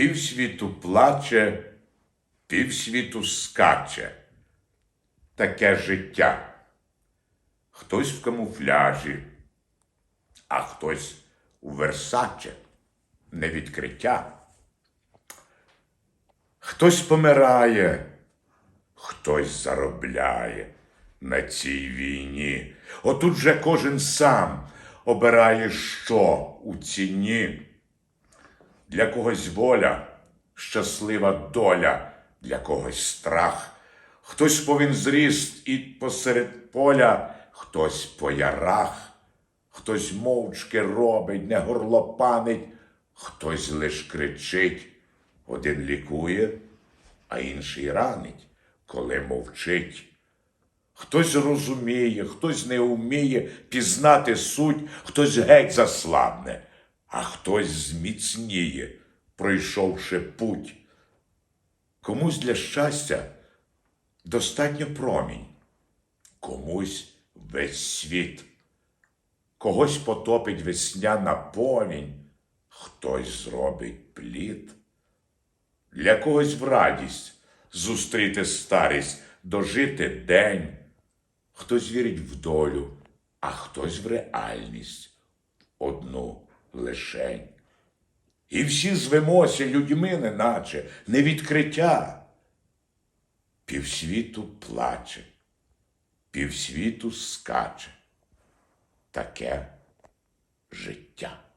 Півсвіту плаче, півсвіту скаче. Таке життя. Хтось в камуфляжі, а хтось у версаче. Не відкриття. Хтось помирає, хтось заробляє на цій війні. Отут же кожен сам обирає, що у ціні. Для когось воля, щаслива доля, для когось страх. Хтось повін зріст і посеред поля, хтось по ярах, хтось мовчки робить, не горлопанить, хтось лиш кричить. Один лікує, а інший ранить, коли мовчить. Хтось розуміє, хтось не вміє пізнати суть, хтось геть заслабне, а хтось зміцніє, пройшовши путь. Комусь для щастя достатньо промінь, комусь весь світ, когось потопить весняна повінь, хтось зробить плід. Для когось в радість зустріти старість, дожити день. Хтось вірить в долю, а хтось в реальність, одну лишень. І всі звемося людьми, неначе не відкриття. Півсвіту плаче, півсвіту скаче. Таке життя.